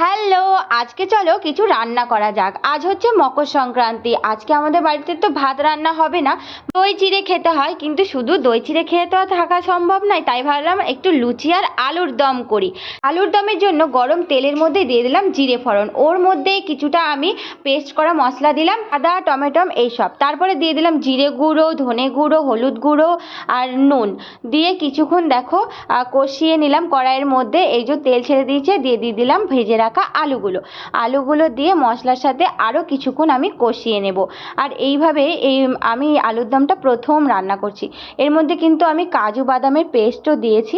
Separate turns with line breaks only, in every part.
Hello আজকে চলো কিছু রান্না করা যাক। আজ হচ্ছে মকর সংক্রান্তি। আজকে আমাদের বাড়িতে তো ভাত রান্না হবে না। দই চিড়ে খেতে হয়, কিন্তু শুধু দই চিড়ে খেয়ে তো থাকা সম্ভব নয়। তাই ভাবলাম একটু লুচি আর আলুর দম করি। আলুর দমের জন্য গরম তেলের মধ্যে দিয়ে দিলাম জিরে ফোড়ন। ওর মধ্যেই কিছুটা আমি পেস্ট করা মশলা দিলাম, আদা টমেটম এইসব তারপরে দিয়ে দিলাম জিরে গুঁড়ো, ধনে গুঁড়ো, হলুদ গুঁড়ো আর নুন। দিয়ে কিছুক্ষণ দেখো কষিয়ে নিলাম কড়াইয়ের মধ্যে। এই যে তেল ছেড়ে দিয়েছে, দিয়ে দিয়ে দিলাম ভেজে রাখা আলুগুলো। আলুগুলো আলুগুলো দিয়ে মশলার সাথে আরও কিছুক্ষণ আমি কষিয়ে নেব। আর এইভাবে এই আমি আলুর দমটা প্রথম রান্না করছি। এর মধ্যে কিন্তু আমি কাজু বাদামের পেস্টও দিয়েছি।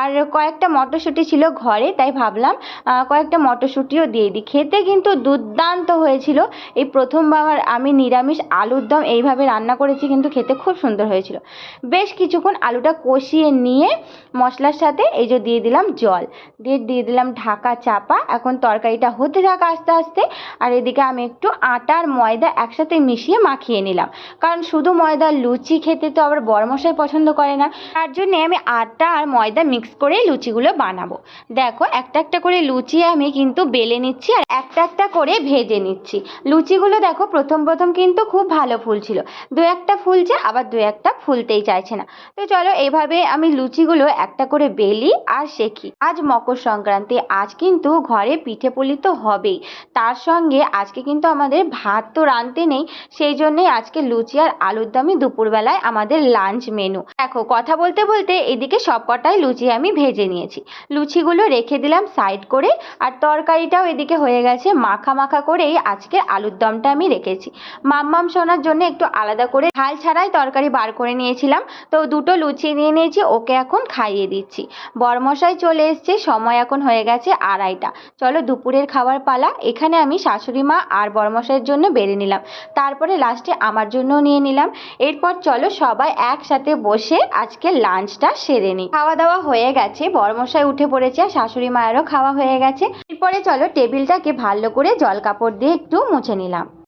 আর কয়েকটা মটরশুঁটি ছিল ঘরে, তাই ভাবলাম কয়েকটা মটরশুঁটিও দিয়ে দিই। খেতে কিন্তু দুর্দান্ত হয়েছিল। এই প্রথমবার আমি নিরামিষ আলুর দম এইভাবে রান্না করেছি, কিন্তু খেতে খুব সুন্দর হয়েছিল। বেশ কিছুক্ষণ আলুটা কষিয়ে নিয়ে মশলার সাথে এই যে দিয়ে দিলাম জল। দিয়ে দিয়ে দিলাম ঢাকা চাপা। এখন তরকারিটা হতে থাকা আস্তে আস্তে। আর এদিকে আমি একটু আটা আর ময়দা একসাথে মিশিয়ে মাখিয়ে নিলাম। কারণ শুধু ময়দা, লুচি খেতে তো আবার বড়মশাই পছন্দ করে না। তার জন্যে আমি আটা আর ময়দা মিক্স করেই লুচিগুলো বানাবো। দেখো, একটা একটা করে লুচি আমি কিন্তু বেলে নিচ্ছি আর একটা একটা করে ভেজে নিচ্ছি। লুচিগুলো দেখো, প্রথম প্রথম কিন্তু খুব ভালো ফুলছিল। দু একটা ফুলছে, আবার দু একটা ফুলতেই চাইছে না। তো চলো এইভাবে আমি লুচিগুলো একটা করে বেলি আর শেখি আজ মকর সংক্রান্তি, আজ কিন্তু ঘরে পিঠে পুলি তো হবেই। তার সঙ্গে আজকে কিন্তু আমাদের ভাত তো রাঁধতে নেই, সেই জন্যই আজকে লুচি আর আলুর দমই দুপুরবেলায় আমাদের লাঞ্চ মেনু দেখো, কথা বলতে বলতে এদিকে সব কটাই লুচি আমি ভেজে নিয়েছি। লুচিগুলো রেখে দিলাম সাইড করে, আর তরকারিটাও এদিকে হয়ে গেছে মাখা মাখা করেই আজকের আলুর দমটা আমি রেখেছি। মাম্মাম সোনার জন্য একটু আলাদা করে ঝাল ছাড়াই তরকারি বার করে নিয়েছিলাম, তো দুটো লুচি নিয়ে নিয়েছি, ওকে এখন খাইয়ে দিচ্ছি। বরমশাই চলে এসছে, সময় এখন হয়ে গেছে আড়াইটা। চলো দুপুরের খাবার পালা এখানে আমি শাশুড়ি মা আর বরমশাইয়ের জন্য বেড়ে নিলাম। তারপরে লাস্টে আমার জন্যও নিয়ে নিলাম। এরপর চলো সবাই একসাথে বসে আজকে লাঞ্চটা সেরে নিই। খাওয়া দাওয়া হয়ে গেছে, বরমশাই উঠে পড়েছে আর শাশুড়ি মায়েরও খাওয়া হয়ে গেছে। এরপরে চলো টেবিলটাকে ভালো করে জল কাপড় দিয়ে একটু মুছে নিলাম।